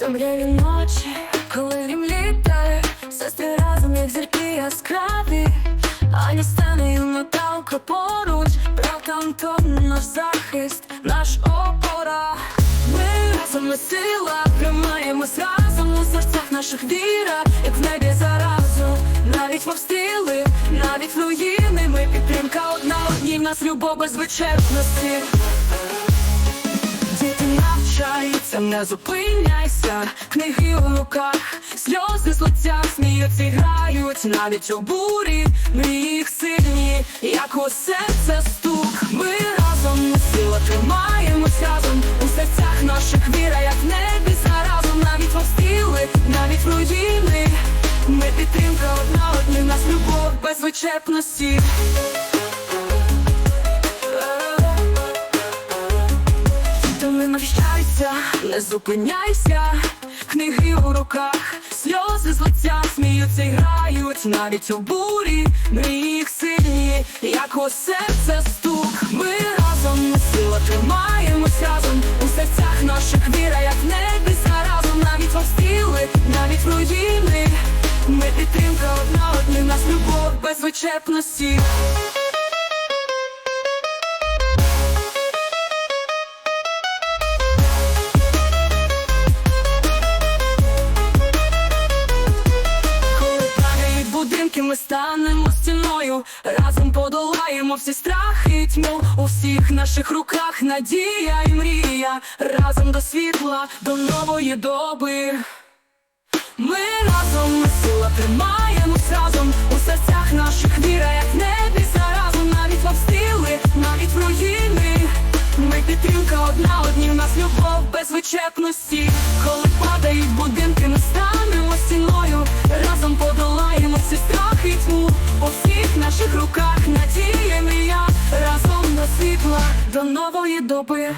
Темряві ночі, коли рім літає, сестри разом, як зірки яскраві, Аня стане Наталка поруч, брат Антон наш захист, наш опора. Ми разом ми сила, тримаємось разом у серцях наших віра, як в небі заразу, навіть в обстріли, навіть руїни, ми підтримка одна одній, в нас любов без вичерпності. Діти не зупиняйся, книги у руках, сльози злоття, сміються грають, навіть у бурі, мрії сильні, як у серце стук. Ми разом, сила тримаємось разом, у серцях наших віра, як в небі заразом, навіть в навіть в руїни. Ми підтримка одна одним, нас любов без вичерпності. Не навчайся, не зупиняйся, книги у руках, сльози з лиця сміються і грають, навіть у бурі, мрії їх сильні, як у серце стук. Ми разом, ми сила тримаємось разом, у серцях наших віра, як небі заразом, навіть обстріли, навіть руїни. Ми підтримка одна одним, нас любов без вичерпності. Ми станемо стіною, разом подолаємо всі страхи тьму. У всіх наших руках надія і мрія, разом до світла, до нової доби. Ми разом, ми сила тримаємось разом, у серцях наших віра, як небі заразом, навіть в обстріли, навіть в руїни. Ми підтримка одна одні, в нас любов без вичерпності. Коли до нової доби.